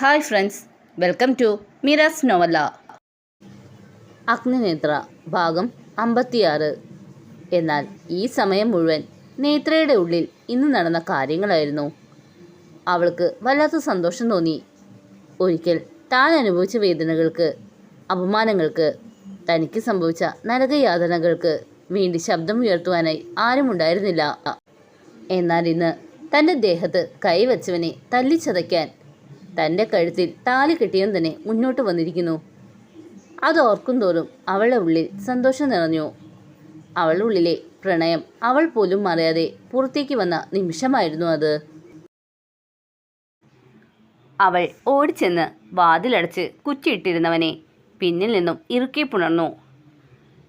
Hi friends welcome to Miras നോവല. Agninetra ഭാഗം അമ്പത്തിയാറ്. എന്നാൽ ഈ സമയം മുഴുവൻ നേത്രയുടെ ഉള്ളിൽ ഇന്ന് നടന്ന കാര്യങ്ങളായിരുന്നു. അവൾക്ക് വല്ലാത്ത സന്തോഷം തോന്നി. ഒരിക്കൽ താൻ അനുഭവിച്ച വേദനകൾക്ക് അപമാനങ്ങൾക്ക് തനിക്ക് സംഭവിച്ച നരകയാതനകൾക്ക് വേണ്ടി ശബ്ദം ഉയർത്തുവാനായി ആരുമുണ്ടായിരുന്നില്ല എന്നാൽ ഇന്ന് തന്റെ ദേഹത്ത് കൈവച്ചവനെ തല്ലിച്ചതയ്ക്കാൻ തന്റെ കഴുത്തിൽ താലി കെട്ടിയും തന്നെ മുന്നോട്ട് വന്നിരിക്കുന്നു. അത് ഓർക്കും തോറും അവളുടെ ഉള്ളിൽ സന്തോഷം നിറഞ്ഞു. അവളുടെ ഉള്ളിലെ പ്രണയം അവൾ പോലും അറിയാതെ പുറത്തേക്ക് വന്ന നിമിഷമായിരുന്നു അത്. അവൾ ഓടിച്ചെന്ന് വാതിലടച്ച് കുറ്റിയിട്ടിരുന്നവനെ പിന്നിൽ നിന്നും ഇറുക്കി പുണർന്നു.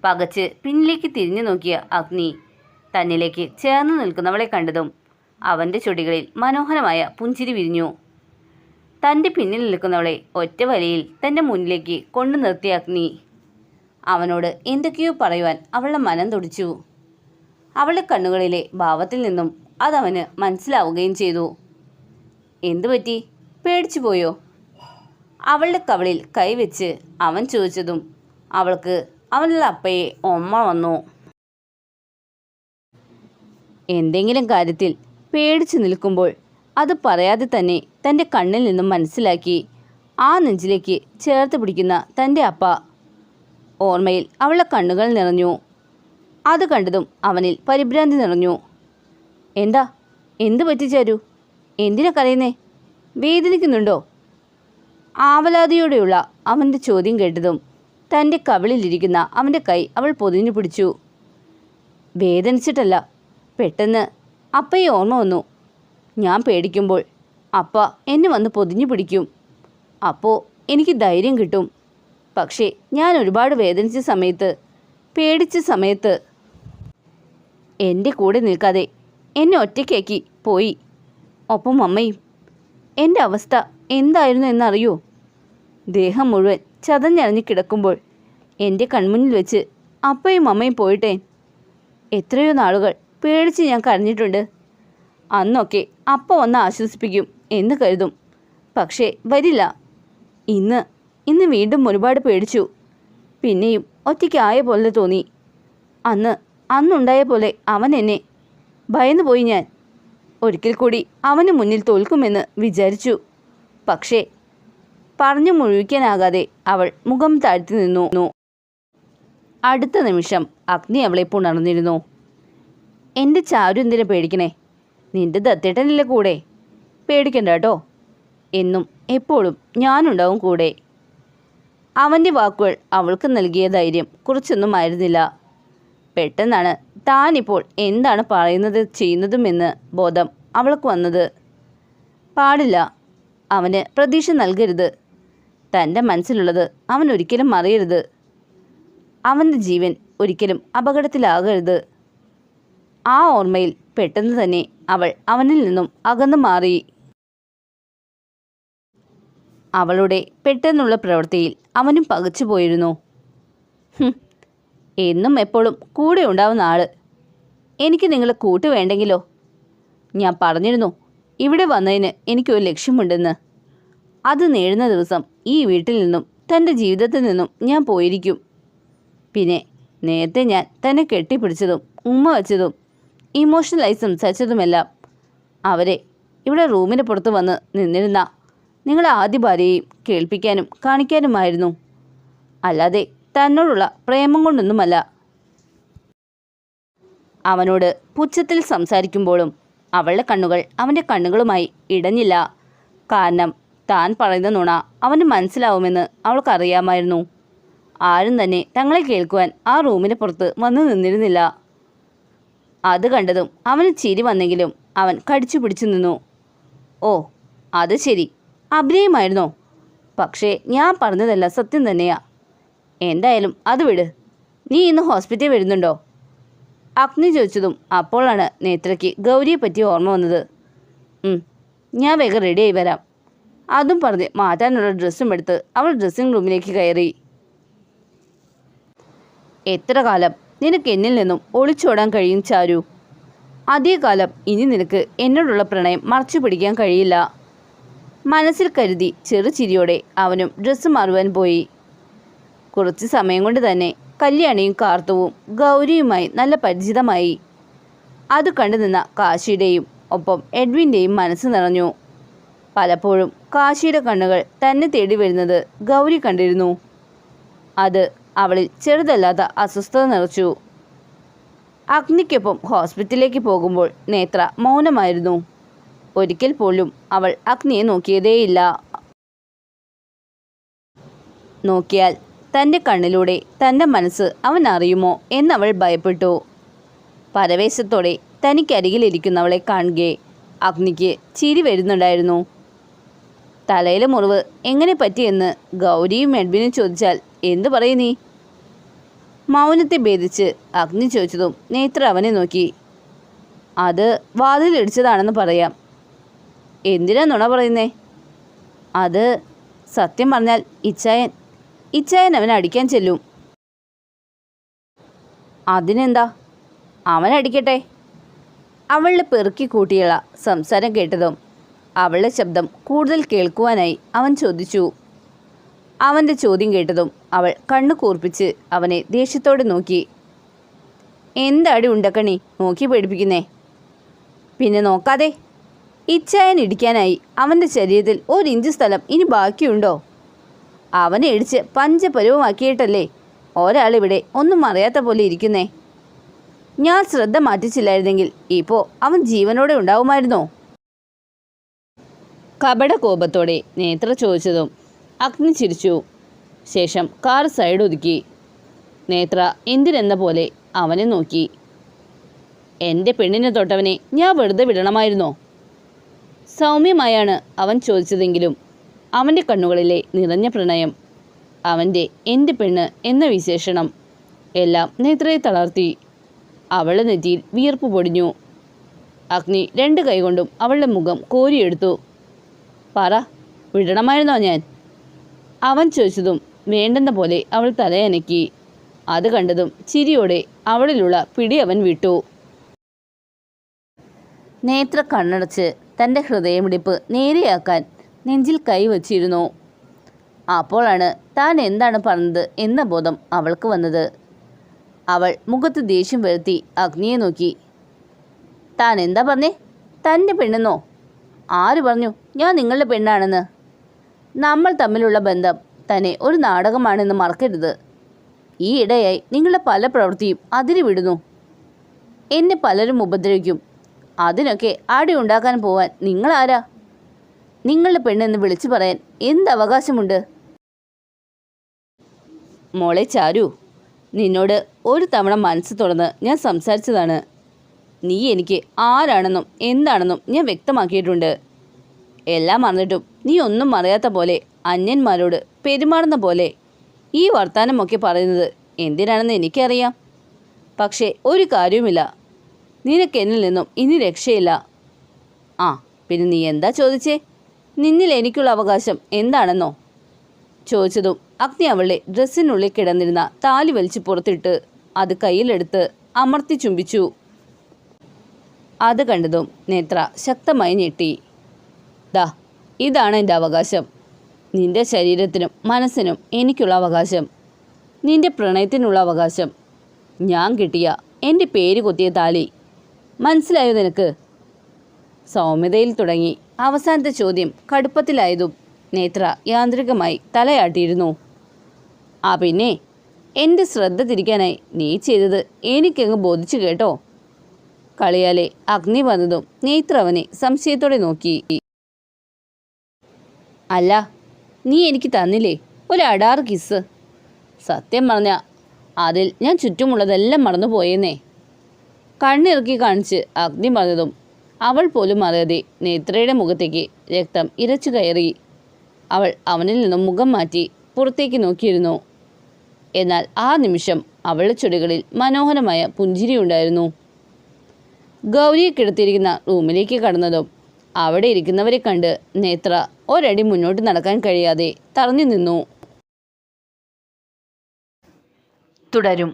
പകച്ച് പിന്നിലേക്ക് തിരിഞ്ഞു നോക്കിയ അഗ്നി തന്നിലേക്ക് ചേർന്ന് നിൽക്കുന്നവളെ കണ്ടതും അവന്റെ ചുടികളിൽ മനോഹരമായ പുഞ്ചിരി വിരിഞ്ഞു. തന്റെ പിന്നിൽ നിൽക്കുന്നവളെ ഒറ്റ വലിയിൽ തന്റെ മുന്നിലേക്ക് കൊണ്ടു നിർത്തിയ അഗ്നി അവനോട് എന്തൊക്കെയോ പറയുവാൻ അവളുടെ മനം തുടിച്ചു. അവളുടെ കണ്ണുകളിലെ ഭാവത്തിൽ നിന്നും അതവന് മനസ്സിലാവുകയും ചെയ്തു. എന്തു പറ്റി? പേടിച്ചു പോയോ? അവളുടെ കവളിൽ കൈവച്ച് അവൻ ചോദിച്ചതും അവൾക്ക് അവനുള്ള അപ്പയെ ഒമ്മ വന്നു. എന്തെങ്കിലും കാര്യത്തിൽ പേടിച്ചു നിൽക്കുമ്പോൾ അത് പറയാതെ തന്നെ തന്റെ കണ്ണിൽ നിന്നും മനസ്സിലാക്കി ആ നെഞ്ചിലേക്ക് ചേർത്ത് പിടിക്കുന്ന തന്റെ അപ്പ ഓർമ്മയിൽ അവളുടെ കണ്ണുകൾ നിറഞ്ഞു. അത് കണ്ടതും അവനിൽ പരിഭ്രാന്തി നിറഞ്ഞു. എന്താ? എന്ത് പറ്റിച്ചാരു എന്തിനാ കരയുന്നേ? വേദനിക്കുന്നുണ്ടോ? ആവലാതിയോടെയുള്ള അവന്റെ ചോദ്യം കേട്ടതും തന്റെ കവിളിലിരിക്കുന്ന അവന്റെ കൈ അവൾ പൊതിഞ്ഞു പിടിച്ചു. വേദനിച്ചിട്ടല്ല. പെട്ടെന്ന് അപ്പയെ ഓർമ്മ വന്നു. ഞാൻ പേടിക്കുമ്പോൾ അപ്പ എന്നെ വന്ന് പൊതിഞ്ഞു പിടിക്കും. അപ്പോൾ എനിക്ക് ധൈര്യം കിട്ടും. പക്ഷേ ഞാൻ ഒരുപാട് വേദനിച്ച സമയത്ത് പേടിച്ച സമയത്ത് എന്റെ കൂടെ നിൽക്കാതെ എന്നെ ഒറ്റയ്ക്കാക്കി പോയി. ഒപ്പം അമ്മയും എന്റെ അവസ്ഥ എന്തായിരുന്നു എന്നറിയോ? ദേഹം മുഴുവൻ ചതഞ്ഞറിഞ്ഞ് കിടക്കുമ്പോൾ എന്റെ കൺമുന്നിൽ വെച്ച് അപ്പയും അമ്മയും പോയിട്ടേ. എത്രയോ നാളുകൾ പേടിച്ച് ഞാൻ കരഞ്ഞിട്ടുണ്ട്. അന്നൊക്കെ അപ്പ വന്ന് ആശ്വസിപ്പിക്കും എന്ന് കരുതും. പക്ഷേ വരില്ല. ഇന്ന് ഇന്ന് വീണ്ടും ഒരുപാട് പേടിച്ചു. പിന്നെയും ഒറ്റയ്ക്കായ പോലെ തോന്നി. അന്ന് അന്നുണ്ടായ പോലെ അവൻ എന്നെ. ഭയന്നു പോയി ഞാൻ. ഒരിക്കൽ കൂടി അവന് മുന്നിൽ തോൽക്കുമെന്ന് വിചാരിച്ചു. പക്ഷേ പറഞ്ഞു മുഴുവിക്കാനാകാതെ അവൾ മുഖം താഴ്ത്തി നിന്നു. അടുത്ത നിമിഷം അഗ്നി അവളെ പുണർന്നിരുന്നു. എന്റെ ചാരു എന്തിനെ പേടിക്കണേ? നിന്റെ ദത്തേട്ടനില്ല കൂടെ? പേടിക്കണ്ട കേട്ടോ. എന്നും എപ്പോഴും ഞാനുണ്ടാവും കൂടെ. അവന്റെ വാക്കുകൾ അവൾക്ക് നൽകിയ ധൈര്യം കുറച്ചൊന്നും ആയിരുന്നില്ല. പെട്ടെന്നാണ് താനിപ്പോൾ എന്താണ് പറയുന്നത് ചെയ്യുന്നതുമെന്ന് ബോധം അവൾക്ക് വന്നത്. പാടില്ല. അവന് പ്രതീക്ഷ നൽകരുത്. തന്റെ മനസ്സിലുള്ളത് അവൻ ഒരിക്കലും മറിയരുത്. അവന്റെ ജീവൻ ഒരിക്കലും അപകടത്തിലാകരുത്. ആ ഓർമ്മയിൽ പെട്ടെന്ന് തന്നെ അവൾ അവനിൽ നിന്നും അകന്നു മാറി. അവളുടെ പെട്ടെന്നുള്ള പ്രവൃത്തിയിൽ അവനും പകച്ചു പോയിരുന്നു. എന്നും എപ്പോഴും കൂടെ ഉണ്ടാവുന്ന ആൾ. എനിക്ക് നിങ്ങളെ കൂട്ട് വേണ്ടെങ്കിലോ? ഞാൻ പറഞ്ഞിരുന്നു ഇവിടെ വന്നതിന് എനിക്കൊരു ലക്ഷ്യമുണ്ടെന്ന്. അത് നേടുന്ന ദിവസം ഈ വീട്ടിൽ നിന്നും തന്റെ ജീവിതത്തിൽ നിന്നും ഞാൻ പോയിരിക്കും. പിന്നെ നേരത്തെ ഞാൻ തന്നെ കെട്ടിപ്പിടിച്ചതും ഉമ്മ വച്ചതും ഇമോഷണലായി സംസാരിച്ചതുമെല്ലാം അവരെ ഇവിടെ റൂമിന് പുറത്ത് വന്ന് നിന്നിരുന്ന നിങ്ങളെ ആദ്യ ഭാര്യയെയും കേൾപ്പിക്കാനും കാണിക്കാനുമായിരുന്നു. അല്ലാതെ തന്നോടുള്ള പ്രേമം കൊണ്ടൊന്നുമല്ല. അവനോട് പുച്ഛത്തിൽ സംസാരിക്കുമ്പോഴും അവളുടെ കണ്ണുകൾ അവന്റെ കണ്ണുകളുമായി ഇടഞ്ഞില്ല. കാരണം താൻ പറയുന്ന നുണ അവന് മനസ്സിലാവുമെന്ന് അവൾക്കറിയാമായിരുന്നു. ആരും തന്നെ തങ്ങളെ കേൾക്കുവാൻ ആ റൂമിന് പുറത്ത് വന്നു നിന്നിരുന്നില്ല. അത് കണ്ടതും അവന് ചിരി വന്നെങ്കിലും അവൻ കടിച്ചു പിടിച്ചു നിന്നു. ഓ അത് ശരി. അഭിനയമായിരുന്നോ? പക്ഷേ ഞാൻ പറഞ്ഞതല്ല സത്യം തന്നെയാ. എന്തായാലും അത് വിട്. നീ ഇന്ന് ഹോസ്പിറ്റലിൽ വരുന്നുണ്ടോ? അഗ്നി ചോദിച്ചതും അപ്പോഴാണ് നേത്രയ്ക്ക് ഗൗരിയെ പറ്റി ഓർമ്മ വന്നത്. ഞാൻ വേഗം റെഡിയായി വരാം. അതും പറഞ്ഞ് മാറ്റാനുള്ള ഡ്രസ്സും എടുത്ത് അവൾ ഡ്രസ്സിംഗ് റൂമിലേക്ക് കയറി. എത്ര കാലം? നിനക്ക് എന്നിൽ നിന്നും ഒളിച്ചോടാൻ കഴിയും ചാരു. അധികകാലം ഇനി നിനക്ക് എന്നോടുള്ള പ്രണയം മറച്ചു പിടിക്കാൻ കഴിയില്ല. മനസ്സിൽ കരുതി ചെറുചിരിയോടെ അവനും ഡ്രസ്സ് മാറുവാൻ പോയി. കുറച്ച് സമയം കൊണ്ട് തന്നെ കല്യാണിയും കാർത്തവും ഗൗരിയുമായി നല്ല പരിചിതമായി. അത് കണ്ടു നിന്ന കാശിയുടെയും ഒപ്പം എഡ്വിന്റെയും മനസ്സ് നിറഞ്ഞു. പലപ്പോഴും കാശിയുടെ കണ്ണുകൾ തന്നെ തേടി വരുന്നത് ഗൗരി കണ്ടിരുന്നു. അത് അവളിൽ ചെറുതല്ലാത്ത അസ്വസ്ഥത നിറച്ചു. അഗ്നിക്കൊപ്പം ഹോസ്പിറ്റലിലേക്ക് പോകുമ്പോൾ നേത്ര മൗനമായിരുന്നു. ഒരിക്കൽ പോലും അവൾ അഗ്നിയെ നോക്കിയതേയില്ല. നോക്കിയാൽ തന്റെ കണ്ണിലൂടെ തന്റെ മനസ്സ് അവൻ അറിയുമോ എന്നവൾ ഭയപ്പെട്ടു. പരവേശത്തോടെ തനിക്കരികിലിരിക്കുന്നവളെ കാണുകയെ അഗ്നിക്ക് ചിരി വരുന്നുണ്ടായിരുന്നു. തലയിലെ മുറിവ് എങ്ങനെ പറ്റിയെന്ന് ഗൗരിയും എഡ്വിനും ചോദിച്ചാൽ എന്തു പറയും നീ? മൗനത്തെ ഭേദിച്ച് അഗ്നി ചോദിച്ചതും നേത്ര അവനെ നോക്കി. അത് വാതിലിടിച്ചതാണെന്ന് പറയാം. എന്തിനാ നുണ പറയുന്നേ? അത് സത്യം പറഞ്ഞാൽ ഇച്ചായൻ ഇച്ചായൻ അവനെ അടിക്കാൻ ചെല്ലും. അതിനെന്താ? അവനടിക്കട്ടെ അവളുടെ പെറുക്കി കൂട്ടിയുള്ള സംസാരം കേട്ടതും അവളുടെ ശബ്ദം കൂടുതൽ കേൾക്കുവാനായി അവൻ ചോദിച്ചു. അവന്റെ ചോദ്യം കേട്ടതും അവൾ കണ്ണു കൂർപ്പിച്ച് അവനെ ദേഷ്യത്തോടെ നോക്കി. എന്താടി ഉണ്ടക്കണി? നോക്കി പേടിപ്പിക്കുന്നേ. പിന്നെ നോക്കാതെ. ഇച്ചായൻ ഇടിക്കാനായി അവന്റെ ശരീരത്തിൽ ഒരു ഇഞ്ച് സ്ഥലം ഇനി ബാക്കിയുണ്ടോ? അവനെ ഇടിച്ച് പഞ്ചപരുവമാക്കിയിട്ടല്ലേ ഒരാളിവിടെ ഒന്നും അറിയാത്ത പോലെ ഇരിക്കുന്നേ. ഞാൻ ശ്രദ്ധ മാറ്റിച്ചില്ലായിരുന്നെങ്കിൽ ഇപ്പോൾ അവൻ ജീവനോടെ ഉണ്ടാവുമായിരുന്നോ? കപട കോപത്തോടെ നേത്ര ചോദിച്ചതും അഗ്നി ചിരിച്ചു. ശേഷം കാർ സൈഡ് ഒതുക്കി. നേത്ര എന്തിനെന്ന പോലെ അവനെ നോക്കി. എന്റെ പെണ്ണിനെ തൊട്ടവനെ ഞാൻ വെറുതെ വിടണമായിരുന്നോ? സൗമ്യമായാണ് അവൻ ചോദിച്ചതെങ്കിലും അവന്റെ കണ്ണുകളിലെ നിറഞ്ഞ പ്രണയം അവന്റെ എന്റെ പെണ്ണ് എന്ന വിശേഷണം എല്ലാം നേത്രയെ തളർത്തി. അവളുടെ നെറ്റിയിൽ വിയർപ്പ് പൊടിഞ്ഞു. അഗ്നി രണ്ട് കൈകൊണ്ടും അവളുടെ മുഖം കോരിയെടുത്തു. പറ വിടണമായിരുന്നോ ഞാൻ? അവൻ ചോദിച്ചതും വേണ്ടെന്ന പോലെ അവൾ തലയനക്കി അത് കണ്ടതും ചിരിയോടെ അവളിലുള്ള പിടി അവൻ വിട്ടു. നേത്ര കണ്ണടച്ച് തന്റെ ഹൃദയമിടിപ്പ് നേരെയാക്കാൻ നെഞ്ചിൽ കൈവച്ചിരുന്നു അപ്പോഴാണ് താൻ എന്താണ് പറഞ്ഞത് എന്ന ബോധം അവൾക്ക് വന്നത്. അവൾ മുഖത്ത് ദേഷ്യം വരുത്തി അഗ്നിയെ നോക്കി. താൻ എന്താ പറഞ്ഞേ? തന്റെ പെണ്ണെന്നോ? ആര് പറഞ്ഞു? ഞാൻ നിങ്ങളുടെ പെണ്ണാണെന്ന്. നമ്മൾ തമ്മിലുള്ള ബന്ധം തന്നെ ഒരു നാടകമാണെന്ന് മറക്കരുത്. ഈ നിങ്ങളുടെ പല പ്രവൃത്തിയും അതിന് വിടുന്നു. എന്നെ പലരും ഉപദ്രവിക്കും. അതിനൊക്കെ അടി ഉണ്ടാക്കാൻ പോവാൻ നിങ്ങളാരാ നിങ്ങളുടെ പെണ്ണെന്ന് വിളിച്ചു പറയാൻ എന്ത് അവകാശമുണ്ട്? മോളെ ചാരു നിന്നോട് ഒരു തവണ മനസ്സ് തുറന്ന് ഞാൻ സംസാരിച്ചതാണ്. നീ എനിക്ക് ആരാണെന്നും എന്താണെന്നും ഞാൻ വ്യക്തമാക്കിയിട്ടുണ്ട്. എല്ലാം മറന്നിട്ടും നീ ഒന്നും അറിയാത്ത പോലെ അന്യന്മാരോട് പെരുമാറുന്ന പോലെ ഈ വർത്തമാനമൊക്കെ പറയുന്നത് എന്തിനാണെന്ന് എനിക്കറിയാം. പക്ഷേ ഒരു കാര്യവുമില്ല. നിനക്ക് എന്നിൽ നിന്നും ഇനി രക്ഷയില്ല. ആ പിന്നെ നീ എന്താ ചോദിച്ചേ? നിന്നിൽ എനിക്കുള്ള അവകാശം എന്താണെന്നോ? ചോദിച്ചതും അഗ്നി അവളുടെ ഡ്രസ്സിനുള്ളിൽ കിടന്നിരുന്ന താലി വലിച്ചു പുറത്തിട്ട് അത് കയ്യിലെടുത്ത് അമർത്തി ചുംബിച്ചു. അത് കണ്ടതും നേത്ര ശക്തമായി ഞെട്ടി. ദാ ഇതാണ് എന്റെ അവകാശം. നിന്റെ ശരീരത്തിനും മനസ്സിനും എനിക്കുള്ള അവകാശം. നിന്റെ പ്രണയത്തിനുള്ള അവകാശം. ഞാൻ കിട്ടിയ എന്റെ പേര് കൊത്തിയ താലി. മനസ്സിലായോ നിനക്ക്? സൗമ്യതയിൽ തുടങ്ങി. അവസാനത്തെ ചോദ്യം കടുപ്പത്തിലായതും നേത്ര യാന്ത്രികമായി തലയാട്ടിയിരുന്നു. ആ പിന്നെ എന്റെ ശ്രദ്ധ തിരിക്കാനായി നീ ചെയ്തത് എനിക്കങ്ങ് ബോധിച്ചു കേട്ടോ. കളിയാലെ അഗ്നി വന്നതും അവനെ സംശയത്തോടെ നോക്കി. അല്ല നീ എനിക്ക് തന്നില്ലേ? ഒരു അടാർ കിസ് സത്യം പറഞ്ഞ അതിൽ ഞാൻ ചുറ്റുമുള്ളതെല്ലാം മറന്നു പോയെന്നേ കണ്ണിറുക്കി കാണിച്ച് അഗ്നി പറഞ്ഞതും അവൾ പോലും അറിയാതെ നേത്രയുടെ മുഖത്തേക്ക് രക്തം ഇരച്ചു കയറി. അവൾ അവനിൽ നിന്നും മുഖം മാറ്റി പുറത്തേക്ക് നോക്കിയിരുന്നു. എന്നാൽ ആ നിമിഷം അവളുടെ ചുടികളിൽ മനോഹരമായ പുഞ്ചിരിയുണ്ടായിരുന്നു ഗൗരിയെ കിടത്തിയിരിക്കുന്ന റൂമിലേക്ക് കടന്നതും അവിടെ ഇരിക്കുന്നവരെ കണ്ട് നേത്ര ഒരടി മുന്നോട്ട് നടക്കാൻ കഴിയാതെ തറഞ്ഞു നിന്നു. തുടരും.